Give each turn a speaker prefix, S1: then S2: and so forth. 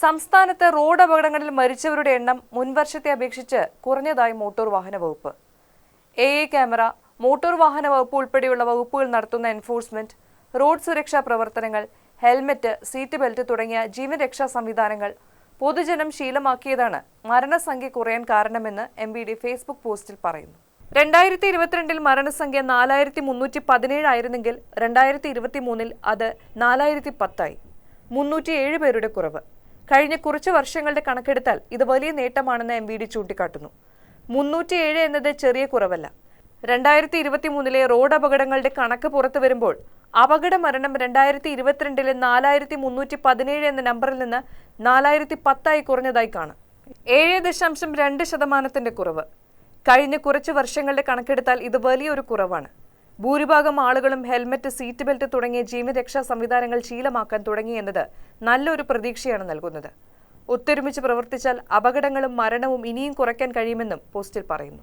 S1: സംസ്ഥാനത്ത് റോഡ് അപകടങ്ങളിൽ മരിച്ചവരുടെ എണ്ണം മുൻവർഷത്തെ അപേക്ഷിച്ച് കുറഞ്ഞതായി മോട്ടോർ വാഹന വകുപ്പ്. എ എ ക്യാമറ മോട്ടോർ വാഹന വകുപ്പ് ഉൾപ്പെടെയുള്ള വകുപ്പുകൾ നടത്തുന്ന എൻഫോഴ്സ്മെന്റ് റോഡ് സുരക്ഷാ പ്രവർത്തനങ്ങൾ ഹെൽമറ്റ് സീറ്റ് ബെൽറ്റ് തുടങ്ങിയ ജീവൻ രക്ഷാ സംവിധാനങ്ങൾ പൊതുജനം ശീലമാക്കിയതാണ് മരണസംഖ്യ കുറയാൻ കാരണമെന്ന് എം ബി ഡി ഫേസ്ബുക്ക് പോസ്റ്റിൽ പറയുന്നു. രണ്ടായിരത്തി ഇരുപത്തിരണ്ടിൽ മരണസംഖ്യ നാലായിരത്തി മുന്നൂറ്റി പതിനേഴ് ആയിരുന്നെങ്കിൽ രണ്ടായിരത്തി ഇരുപത്തി മൂന്നിൽ അത് നാലായിരത്തി പത്തായി മുന്നൂറ്റി ഏഴ് പേരുടെ കുറവ്. കഴിഞ്ഞ കുറച്ച് വർഷങ്ങളുടെ കണക്കെടുത്താൽ ഇത് വലിയ നേട്ടമാണെന്ന് എം വി ഡി ചൂണ്ടിക്കാട്ടുന്നു. മുന്നൂറ്റിയേഴ് എന്നത് ചെറിയ കുറവല്ല. രണ്ടായിരത്തി ഇരുപത്തി മൂന്നിലെ റോഡ് അപകടങ്ങളുടെ കണക്ക് പുറത്തു വരുമ്പോൾ അപകട മരണം രണ്ടായിരത്തി ഇരുപത്തിരണ്ടിലെ നാലായിരത്തി മുന്നൂറ്റി പതിനേഴ് എന്ന നമ്പറിൽ നിന്ന് നാലായിരത്തി പത്തായി കുറഞ്ഞതായി കാണാം. ഏഴ് ദശാംശം രണ്ട് ശതമാനത്തിന്റെ കുറവ്. കഴിഞ്ഞ കുറച്ച് വർഷങ്ങളുടെ കണക്കെടുത്താൽ ഇത് വലിയൊരു കുറവാണ്. ഭൂരിഭാഗം ആളുകളും ഹെൽമറ്റ് സീറ്റ് ബെൽറ്റ് തുടങ്ങിയ ജീവരക്ഷാ സംവിധാനങ്ങൾ ശീലമാക്കാൻ തുടങ്ങിയെന്നത് നല്ലൊരു പ്രതീക്ഷയാണ് നൽകുന്നത്. ഒത്തൊരുമിച്ച് പ്രവർത്തിച്ചാൽ അപകടങ്ങളും മരണവും ഇനിയും കുറയ്ക്കാൻ കഴിയുമെന്നും പോസ്റ്റിൽ പറയുന്നു.